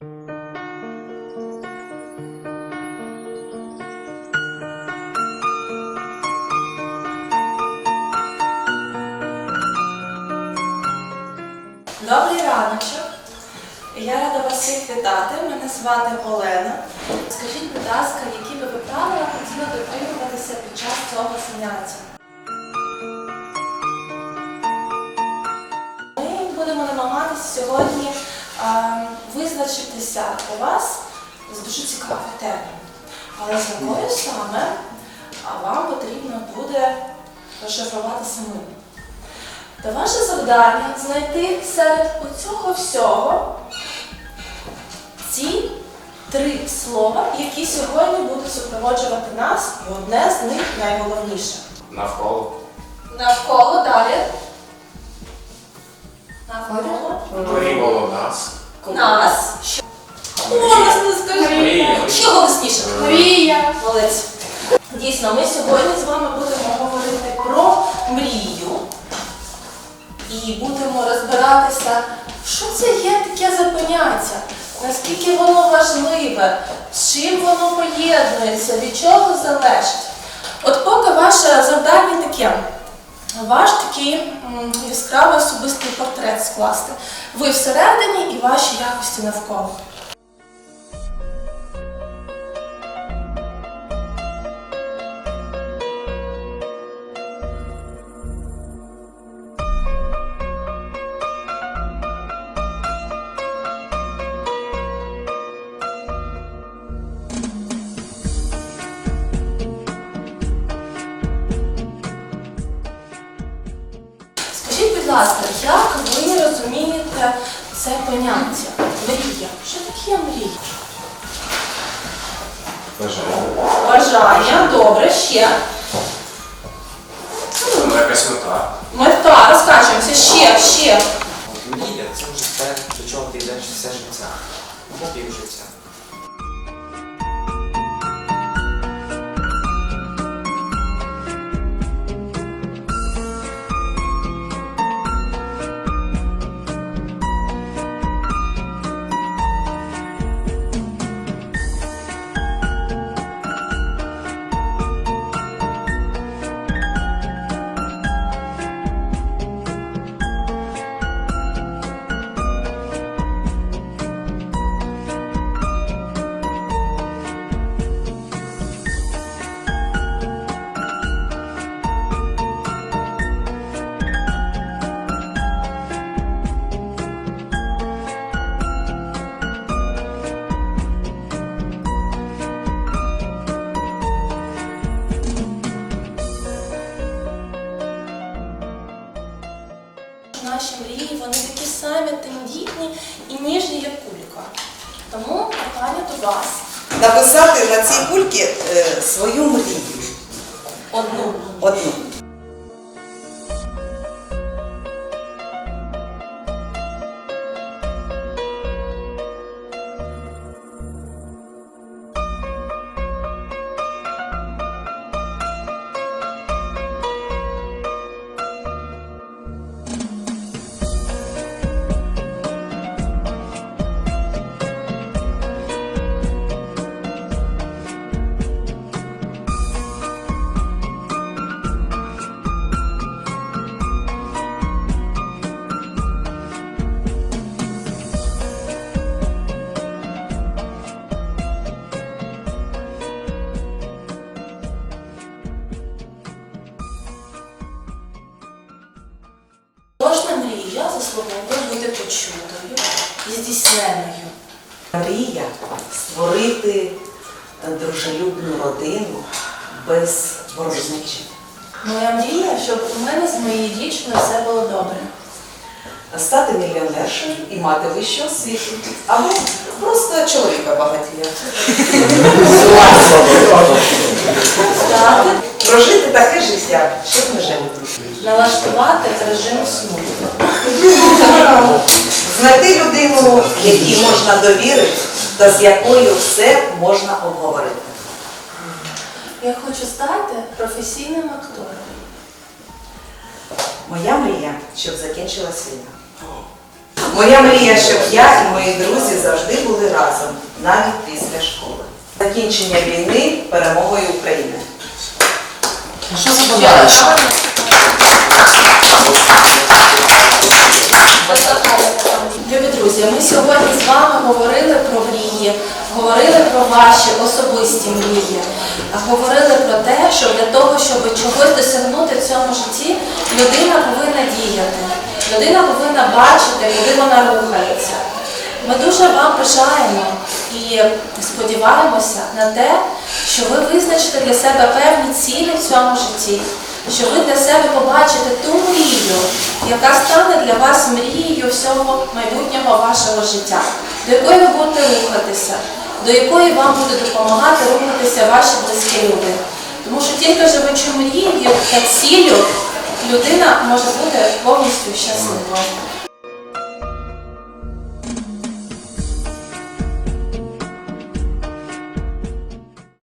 Добрий раночок. Я рада вас всіх вітати. Мене звати Олена. Скажіть, будь ласка, які би ви правила хотіли дотримуватися під час цього заняття? Ми будемо намагатися сьогодні визначитися у вас з дуже цікавою темою. Але з якою саме вам потрібно буде розшифрувати самим. Та ваше завдання знайти серед цього всього ці три слова, які сьогодні будуть супроводжувати нас, і одне з них найголовніше. Навколо. Навколо далі. Горіло нас. Нас. Що? Голосно скажи. Ще голосніше. Мрія. Молодець. Дійсно, ми сьогодні з вами будемо говорити про мрію і будемо розбиратися, що це є таке за поняття, наскільки воно важливе, з чим воно поєднується, від чого залежить. От поки ваше завдання таке. Ваш такий яскравий особистий портрет скласти. Ви всередині і ваші якості навколо. Будь ласка, як ви розумієте це поняття? Мрія. Що таке мрія? Бажання. Бажання, добре, ще. Ну, якась мета. Мета, розкачуємося, ще, ще. Мрія це вже те, до чого ти йдеш все життя. Пів життя. Написати на цій кульці е, свою мрію. Одну. Одну. Заслуговує бути почутою і здійсненою. Мрія створити дружелюбну родину без ворожнечі. Моя мрія, щоб у мене з моєю дівчиною все було добре. Стати мільйонершою і мати вищу освіту. Або просто чоловіка багатія. Прожити таке життя, щоб не жити. налаштувати режим сну. Знайти людину, якій можна довірити, та з якою все можна обговорити. Я хочу стати професійним актором. Моя мрія, щоб закінчилась війна. Моя мрія, щоб я і мої друзі завжди були разом, навіть після школи. Закінчення війни перемогою України. Що за? Друзі, ми сьогодні з вами говорили про мрії, говорили про ваші особисті мрії, говорили про те, що для того, щоб чогось досягнути в цьому житті, людина повинна діяти, людина повинна бачити, куди вона рухається. Ми дуже вам бажаємо і сподіваємося на те, що ви визначите для себе певні цілі в цьому житті, що ви для себе побачите ту мрію, яка стане для вас мрією всього майбутнього вашого життя, до якої ви будете рухатися, до якої вам буде допомагати рухатися ваші близькі люди. Тому що тільки живучи мрією та цілю людина може бути повністю щасливою.